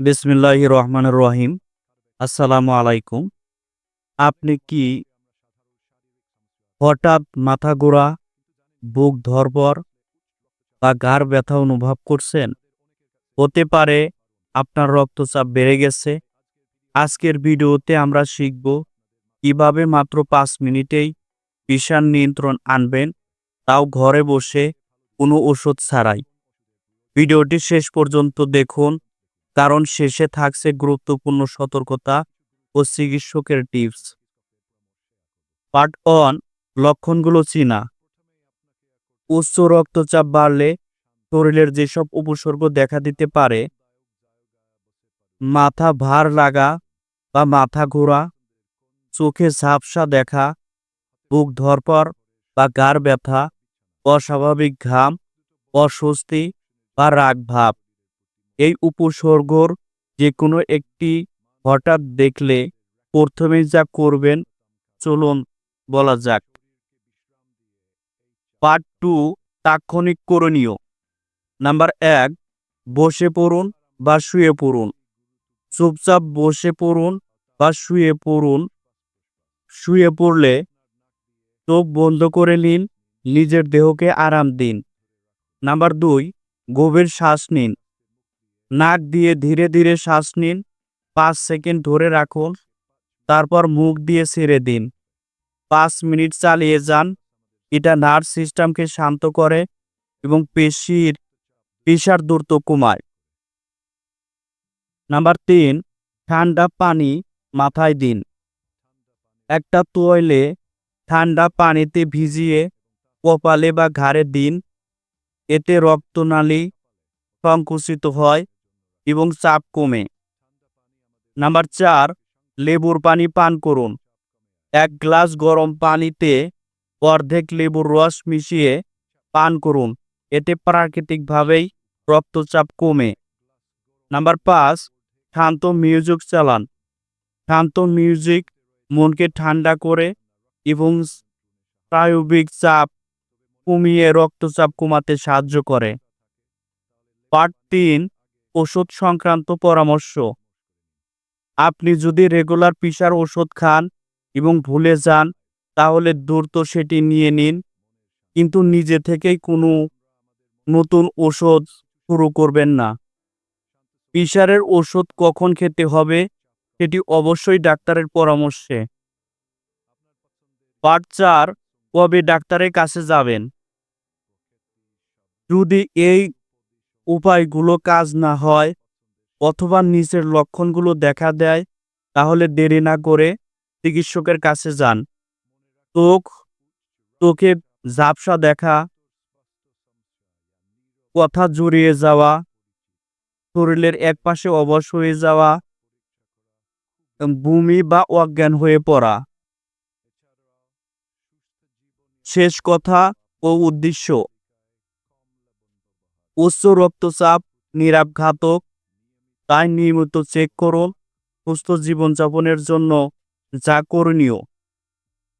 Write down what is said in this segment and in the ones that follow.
বিসমিল্লাহ রহমান রহিম। আসসালামু আলাইকুম। আপনি কি হঠাৎ মাথা ঘোরা বুক ধরবর বা ঘাড় ব্যথা অনুভব করছেন? হতে পারে আপনার রক্তচাপ বেড়ে গেছে। আজকের ভিডিওতে আমরা শিখব কীভাবে মাত্র পাঁচ মিনিটেই বিষাণ নিয়ন্ত্রণ আনবেন, তাও ঘরে বসে কোনো ওষুধ ছাড়াই। ভিডিওটি শেষ পর্যন্ত দেখুন। কারণ শেষে থাকছে গুরুত্বপূর্ণ সতর্কতা ও চিকিৎসকের টিপস। পার্ট অন লক্ষণগুলো চিনা। উচ্চ রক্তচাপ বাড়লে শরীরের যেসব উপসর্গ দেখা দিতে পারে, মাথা ভার লাগা বা মাথা ঘোরা, চোখে ঝাপসা দেখা, বুক ধরপর বা গার ব্যথা, অস্বাভাবিক ঘাম, অস্বস্তি বা রাগ ভাব এই উপসর্গর যে কোনো একটি হঠাৎ দেখলে প্রথমেই যা করবেন, চলুন বলা যাক। পার্ট টু, তাৎক্ষণিক করণীয়। নাম্বার এক, বসে পড়ুন বা শুয়ে পড়ুন। চুপচাপ বসে পড়ুন বা শুয়ে পড়ুন। শুয়ে পড়লে চোখ বন্ধ করে নিন, নিজের দেহকে আরাম দিন। নাম্বার দুই, গভীর শ্বাস নিন। নাক দিয়ে ধীরে ধীরে শ্বাস নিন, পাঁচ সেকেন্ড ধরে রাখুন, তারপর মুখ দিয়ে ছেড়ে দিন। পাঁচ মিনিট চালিয়ে যান, এটা নার্ভ সিস্টেমকে শান্ত করে এবং পেশির পেশার দ্রুত কমায়। নাম্বার তিন, ঠান্ডা পানি মাথায় দিন। একটা তোয়ালে ঠান্ডা পানিতে ভিজিয়ে কপালে বা ঘাড়ে দিন, এতে রক্তনালী সংকুচিত হয়। এবং চাপ কমে। নাম্বার চার, লেবুর পানি পান করুন। এক গ্লাস গরম পানিতে অর্ধেক লেবুর রস মিশিয়ে পান করুন। এতে প্রাকৃতিকভাবেই রক্তচাপ কমে। নাম্বার পাঁচ, শান্ত মিউজিক চালান। শান্ত মিউজিক মনকে ঠান্ডা করে এবং স্নায়বিক চাপ কমিয়ে রক্তচাপ কমাতে সাহায্য করে। পার্ট তিন ওষুধ সংক্রান্ত পরামর্শ। আপনি যদি রেগুলার পিসার ওষুধ খান এবং ভুলে যান, তাহলে দ্রুত সেটি নিয়ে নিন। কিন্তু নিজে থেকেই কোনো নতুন ওষুধ শুরু করবেন না। পিসারের ওষুধ কখন খেতে হবে, সেটি অবশ্যই ডাক্তারের পরামর্শে। পার্ট চার, কবে ডাক্তারের কাছে যাবেন? যদি এই উপায়গুলো কাজ না হয় অথবা নিচের লক্ষণগুলো দেখা দেয়, তাহলে দেরি না করে চিকিৎসকের কাছে যান। চোখ, চোখে ঝাপসা দেখা, কথা জড়িয়ে যাওয়া, শরীরের একপাশে অবশ হয়ে যাওয়া, বমি বা অজ্ঞান হয়ে পড়া। শেষ কথা ও উদ্দেশ্য। উচ্চ রক্তচাপ, নিরাপঘাতক, তাই নিয়মিত চেক করুন সুস্থ জীবনযাপনের জন্য যা করণীয়।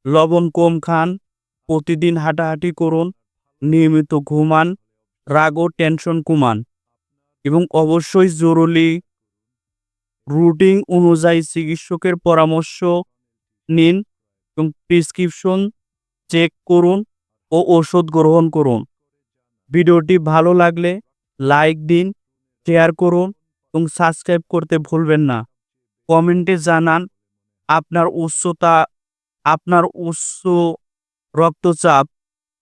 লবণ কম খান, প্রতিদিন হাঁটাহাঁটি করুন, নিয়মিত ঘুমান, রাগ ও টেনশন কমান এবং অবশ্যই জরুরি রুটিন অনুযায়ী চিকিৎসকের পরামর্শ নিন এবং প্রেসক্রিপশন চেক করুন ও ওষুধ গ্রহণ করুন। ভিডিওটি ভালো লাগলে লাইক দিন, শেয়ার করুন এবং সাবস্ক্রাইব করতে ভুলবেন না। কমেন্টে জানান আপনার উচ্চতা, আপনার উচ্চ রক্তচাপ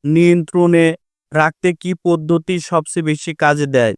নিয়ন্ত্রণে রাখতে কি পদ্ধতি সবচেয়ে বেশি কাজে দেয়।